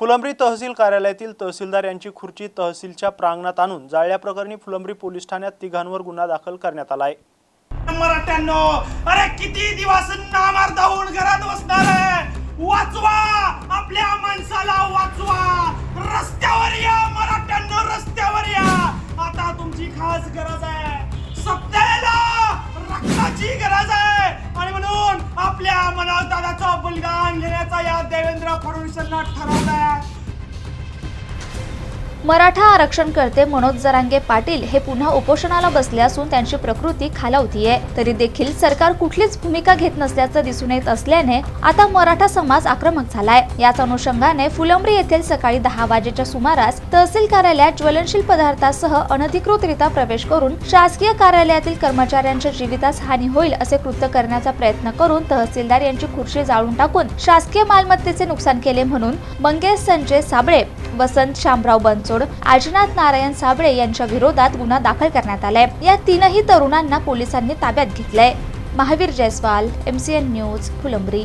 फुलंब्री तहसील कार्यालयातील तहसीलदार यांची खुर्ची तहसीलच्या प्रांगणात आणून जाळल्याप्रकरणी फुलंब्री पोलीस ठाण्यात तिघांवर गुन्हा दाखल करण्यात आला आहे अरे किती दिवस नामार धावून घरात बसणार आहे? वाचवा! आपल्या माणसाला वाचवा! रस्त्यावर या मराठ्यांनो रस्त्यावर या! आता तुमची खास गरज आहे. सत्तेला रक्ताची गरज आहे. आणि म्हणून आपल्या मनात दादाचं बलिदान घेण्याचा या देवेंद्र फडणवीसांना ठरवलाय मराठा आरक्षण करते मनोज जरांगे पाटील हे पुन्हा उपोषणाला बसले असून त्यांची प्रकृती खालावती आहे. तरी देखील सरकार कुठलीच भूमिका घेत नसल्याचं दिसून येत असल्याने आता मराठा समाज आक्रमक झालाय. याच अनुषंगाने फुलंब्री येथील सकाळी दहा वाजेच्या सुमारास तहसील कार्यालयात ज्वलनशील पदार्थासह अनधिकृतरित्या प्रवेश करून शासकीय कार्यालयातील कर्मचाऱ्यांच्या जीवितास हानी होईल असे कृत्य करण्याचा प्रयत्न करून तहसीलदार यांची खुर्ची जाळून टाकून शासकीय मालमत्तेचे नुकसान केले म्हणून मंगेश संजय साबळे वसंत शामराव बनसोड आजनाथ नारायण साबळे यांच्या विरोधात गुन्हा दाखल करण्यात आलाय. या तीनही तरुणांना पोलिसांनी ताब्यात घेतलंय. Mahavir Jaiswal MCN news Phulambri.